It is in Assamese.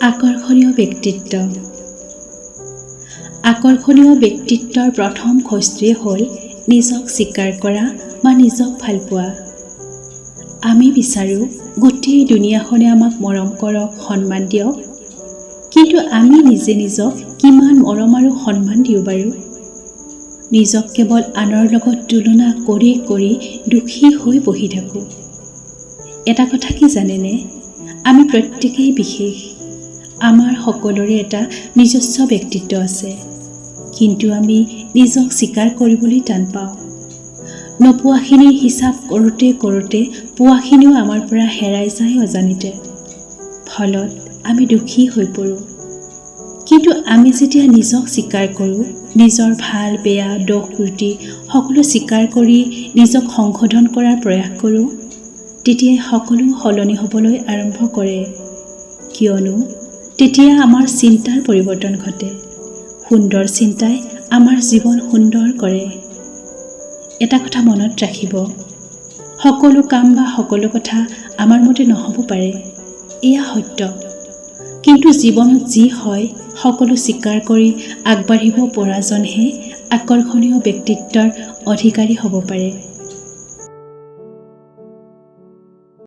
আকৰ্ষণীয় ব্যক্তিত্ব। আকৰ্ষণীয় ব্যক্তিত্বৰ প্ৰথম খোজটোৱে হ'ল নিজক স্বীকাৰ কৰা বা নিজক ভালপোৱা আমি বিচাৰোঁ গোটেই দুনিয়াখনে আমাক মৰম কৰক সন্মান দিয়ক। কিন্তু আমি নিজে নিজক কিমান মৰম আৰু সন্মান দিওঁ বাৰু? নিজক কেৱল আনৰ লগত তুলনা কৰি কৰি দুখী হৈ বহি থাকোঁ। এটা কথা কি জানেনে? আমি প্ৰত্যেকেই বিশেষ। আমাৰ সকলোৰে এটা নিজস্ব ব্যক্তিত্ব আছে। কিন্তু আমি নিজক স্বীকাৰ কৰিবলৈ টান পাওঁ। নোপোৱাখিনিৰ হিচাপ কৰোঁতে কৰোঁতে পোৱাখিনিও আমাৰ পৰা হেৰাই যায় অজানিতে। ফলত আমি দুখী হৈ পৰোঁ। কিন্তু আমি যেতিয়া নিজক স্বীকাৰ কৰোঁ নিজৰ ভাল বেয়া দোষ ত্ৰুটি সকলো স্বীকাৰ কৰি নিজক সংশোধন কৰাৰ প্ৰয়াস কৰোঁ তেতিয়াই সকলো সলনি হ'বলৈ আৰম্ভ কৰে। কিয়নো তেতিয়া আমাৰ চিন্তাৰ পৰিৱৰ্তন ঘটে। সুন্দৰ চিন্তাই আমাৰ জীৱন সুন্দৰ কৰে। এটা কথা মনত ৰাখিব সকলো কাম বা সকলো কথা আমাৰ মতে নহ'ব পাৰে। এয়া সত্য। কিন্তু জীৱনত যি হয় সকলো স্বীকাৰ কৰি আগবাঢ়িব পৰাজনহে আকৰ্ষণীয় ব্যক্তিত্বৰ অধিকাৰী হ'ব পাৰে।